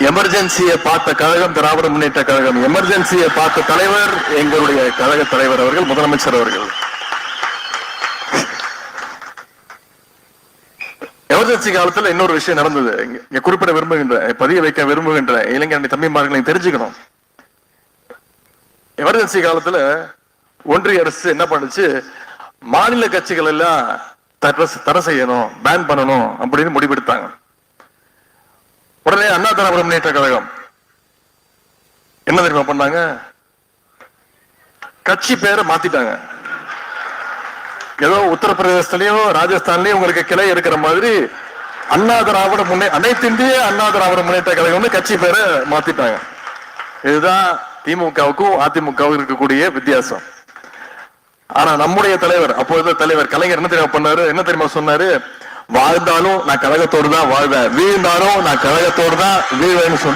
எமர்ஜென்சியை பார்த்த கழகம் திராவிட முன்னேற்ற கழகம். எமர்ஜென்சியை பார்த்த தலைவர் எங்களுடைய கழக தலைவர் அவர்கள் முதலமைச்சர் அவர்கள். எமர்ஜென்சி காலத்துல இன்னொரு விஷயம் நடந்தது. இங்க- குறிப்பிட விரும்புகின்ற பதிய வைக்க விரும்புகின்ற இளைஞரணி தம்பிமார்களை தெரிஞ்சுக்கணும். எமர்ஜென்சி காலத்துல ஒன்றிய அரசு என்ன பண்ணுச்சு? மாநில கட்சிகள் எல்லாம் தடை செய்யணும் பேன் பண்ணணும் அப்படின்னு முடிவெடுத்தாங்க. உடனே அண்ணா திராவிட முன்னேற்ற கழகம். என்ன தெரியுமா பண்ணாங்க? கட்சி பேரை மாத்திட்டாங்க. ஏதோ உத்தரப்பிரதேசத்திலயும் ராஜஸ்தான்லயும் உங்களுக்கு கிளை இருக்கிற மாதிரி அண்ணா திராவிட முன்னே அனைத்து இந்திய அண்ணா திராவிட முன்னேற்ற கழகம்னு கட்சி பேரை மாத்திட்டாங்க. இதுதான் திமுகவுக்கும் அதிமுகவுக்கும் இருக்கக்கூடிய வித்தியாசம். ஆனா நம்முடைய தலைவர் அப்போது தலைவர் கலைஞர் என்ன தெரியுமா பண்ணாரு? என்ன தெரியுமா சொன்னாரு? வாழ்ந்தாலும் நான் கழகத்தோடு தான் வாழ்வேன். வீழ்ந்தாலும் நான் கழகத்தோடு தான் வீழ்வேன்னு சொன்ன